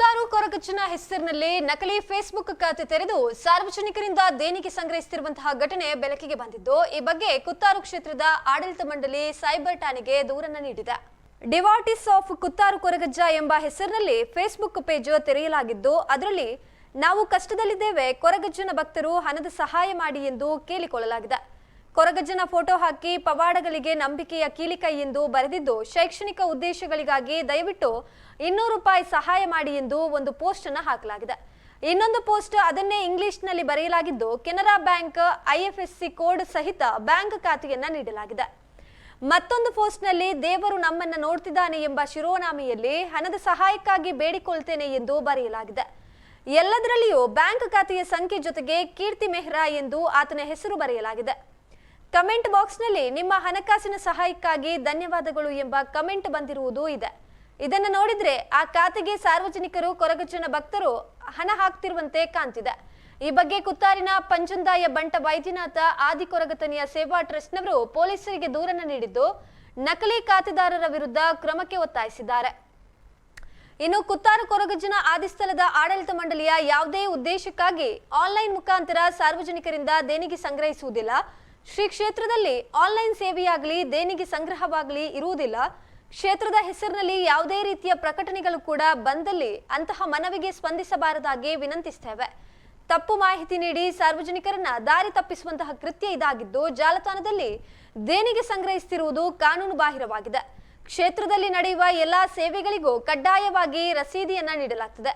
ಕುತ್ತಾರು ಕೊರಗಜ್ಜನ ಹೆಸರಿನಲ್ಲಿ ನಕಲಿ ಫೇಸ್ಬುಕ್ ಖಾತೆ ತೆರೆದು ಸಾರ್ವಜನಿಕರಿಂದ ದೇಣಿಗೆ ಸಂಗ್ರಹಿಸುತ್ತಿರುವಂತಹ ಘಟನೆ ಬೆಳಕಿಗೆ ಬಂದಿದ್ದು, ಈ ಬಗ್ಗೆ ಕುತ್ತಾರು ಕ್ಷೇತ್ರದ ಆಡಳಿತ ಮಂಡಳಿ ಸೈಬರ್ ಠಾಣೆಗೆ ದೂರನ್ನು ನೀಡಿದೆ. ಡಿವಾಟಿಸ್ ಆಫ್ ಕುತ್ತಾರು ಕೊರಗಜ್ಜ ಎಂಬ ಹೆಸರಿನಲ್ಲಿ ಫೇಸ್ಬುಕ್ ಪೇಜ್ ತೆರೆಯಲಾಗಿದ್ದು, ಅದರಲ್ಲಿ ನಾವು ಕಷ್ಟದಲ್ಲಿದ್ದೇವೆ, ಕೊರಗಜ್ಜನ ಭಕ್ತರು ಹಣದ ಸಹಾಯ ಮಾಡಿ ಎಂದು ಕೇಳಿಕೊಳ್ಳಲಾಗಿದೆ. ಕೊರಗಜ್ಜನ ಫೋಟೋ ಹಾಕಿ ಪವಾಡಗಳಿಗೆ ನಂಬಿಕೆಯ ಕೀಲಿಕೈ ಎಂದು ಬರೆದಿದ್ದು, ಶೈಕ್ಷಣಿಕ ಉದ್ದೇಶಗಳಿಗಾಗಿ ದಯವಿಟ್ಟು ಇನ್ನೂರು ರೂಪಾಯಿ ಸಹಾಯ ಮಾಡಿ ಎಂದು ಒಂದು ಪೋಸ್ಟ್ ಅನ್ನು ಹಾಕಲಾಗಿದೆ. ಇನ್ನೊಂದು ಪೋಸ್ಟ್ ಅದನ್ನೇ ಇಂಗ್ಲಿಷ್ನಲ್ಲಿ ಬರೆಯಲಾಗಿದ್ದು, ಕೆನರಾ ಬ್ಯಾಂಕ್ ಐಎಫ್ಎಸ್ಸಿ ಕೋಡ್ ಸಹಿತ ಬ್ಯಾಂಕ್ ಖಾತೆಯನ್ನ ನೀಡಲಾಗಿದೆ. ಮತ್ತೊಂದು ಪೋಸ್ಟ್ನಲ್ಲಿ, ದೇವರು ನಮ್ಮನ್ನ ನೋಡ್ತಿದ್ದಾನೆ ಎಂಬ ಶಿರೋನಾಮೆಯಲ್ಲಿ ಹಣದ ಸಹಾಯಕ್ಕಾಗಿ ಬೇಡಿಕೊಳ್ತೇನೆ ಎಂದು ಬರೆಯಲಾಗಿದೆ. ಎಲ್ಲದರಲ್ಲಿಯೂ ಬ್ಯಾಂಕ್ ಖಾತೆಯ ಸಂಖ್ಯೆ ಜೊತೆಗೆ ಕೀರ್ತಿ ಮೆಹ್ರಾ ಎಂದು ಆತನ ಹೆಸರು ಬರೆಯಲಾಗಿದೆ. ಕಮೆಂಟ್ ಬಾಕ್ಸ್ನಲ್ಲಿ ನಿಮ್ಮ ಹಣಕಾಸಿನ ಸಹಾಯಕ್ಕಾಗಿ ಧನ್ಯವಾದಗಳು ಎಂಬ ಕಮೆಂಟ್ ಬಂದಿರುವುದು ಇದೆ. ಇದನ್ನು ನೋಡಿದ್ರೆ ಆ ಖಾತೆಗೆ ಸಾರ್ವಜನಿಕರು, ಕೊರಗಜ್ಜನ ಭಕ್ತರು ಹಣ ಹಾಕ್ತಿರುವಂತೆ ಕಾಣ್ತಿದೆ. ಈ ಬಗ್ಗೆ ಕುತ್ತಾರಿನ ಪಂಚಂದಾಯ ಬಂಟ ವೈದ್ಯನಾಥ ಆದಿ ಕೊರಗತನಿಯ ಸೇವಾ ಟ್ರಸ್ಟ್ನವರು ಪೊಲೀಸರಿಗೆ ದೂರನ್ನು ನೀಡಿದ್ದು, ನಕಲಿ ಖಾತೆದಾರರ ವಿರುದ್ಧ ಕ್ರಮಕ್ಕೆ ಒತ್ತಾಯಿಸಿದ್ದಾರೆ. ಇನ್ನು ಕುತ್ತಾರ ಕೊರಗಜ್ಜನ ಆದಿಸ್ಥಳದ ಆಡಳಿತ ಮಂಡಳಿಯ ಯಾವುದೇ ಉದ್ದೇಶಕ್ಕಾಗಿ ಆನ್ಲೈನ್ ಮುಖಾಂತರ ಸಾರ್ವಜನಿಕರಿಂದ ದೇಣಿಗೆ ಸಂಗ್ರಹಿಸುವುದಿಲ್ಲ. ಶ್ರೀ ಕ್ಷೇತ್ರದಲ್ಲಿ ಆನ್ಲೈನ್ ಸೇವೆಯಾಗಲಿ, ದೇಣಿಗೆ ಸಂಗ್ರಹವಾಗಲಿ ಇರುವುದಿಲ್ಲ. ಕ್ಷೇತ್ರದ ಹೆಸರಿನಲ್ಲಿ ಯಾವುದೇ ರೀತಿಯ ಪ್ರಕಟಣೆಗಳು ಕೂಡ ಬಂದಲ್ಲಿ ಅಂತಹ ಮನವಿಗೆ ಸ್ಪಂದಿಸಬಾರದಾಗಿ ವಿನಂತಿಸ್ತೇವೆ. ತಪ್ಪು ಮಾಹಿತಿ ನೀಡಿ ಸಾರ್ವಜನಿಕರನ್ನ ದಾರಿ ತಪ್ಪಿಸುವಂತಹ ಕೃತ್ಯ ಇದಾಗಿದ್ದು, ಜಾಲತಾಣದಲ್ಲಿ ದೇಣಿಗೆ ಸಂಗ್ರಹಿಸುತ್ತಿರುವುದು ಕಾನೂನು ಬಾಹಿರವಾಗಿದೆ. ಕ್ಷೇತ್ರದಲ್ಲಿ ನಡೆಯುವ ಎಲ್ಲಾ ಸೇವೆಗಳಿಗೂ ಕಡ್ಡಾಯವಾಗಿ ರಸೀದಿಯನ್ನ ನೀಡಲಾಗುತ್ತದೆ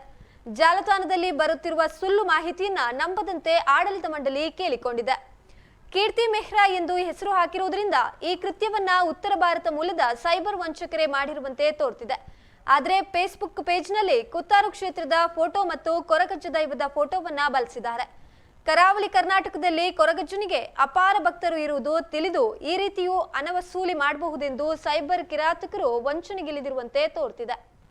ಜಾಲತಾಣದಲ್ಲಿ ಬರುತ್ತಿರುವ ಸುಳ್ಳು ಮಾಹಿತಿಯನ್ನ ನಂಬದಂತೆ ಆಡಳಿತ ಮಂಡಳಿ ಕೇಳಿಕೊಂಡಿದೆ. ಕೀರ್ತಿ ಮೆಹ್ರಾ ಎಂದು ಹೆಸರು ಹಾಕಿರುವುದರಿಂದ ಈ ಕೃತ್ಯವನ್ನ ಉತ್ತರ ಭಾರತ ಮೂಲದ ಸೈಬರ್ ವಂಚಕರೇ ಮಾಡಿರುವಂತೆ ತೋರ್ತಿದೆ ಆದರೆ ಫೇಸ್ಬುಕ್ ಪೇಜ್ನಲ್ಲಿ ಕುತ್ತಾರು ಕ್ಷೇತ್ರದ ಫೋಟೋ ಮತ್ತು ಕೊರಗಜ್ಜ ದೈವದ ಫೋಟೋವನ್ನ ಬಳಸಿದ್ದಾರೆ. ಕರಾವಳಿ ಕರ್ನಾಟಕದಲ್ಲಿ ಕೊರಗಜ್ಜನಿಗೆ ಅಪಾರ ಭಕ್ತರು ಇರುವುದು ತಿಳಿದು ಈ ರೀತಿಯೂ ಅನವಸೂಲಿ ವಸೂಲಿ ಮಾಡಬಹುದೆಂದು ಸೈಬರ್ ಕಿರಾತಕರು ವಂಚನೆಗಿಳಿದಿರುವಂತೆ ತೋರ್ತಿದೆ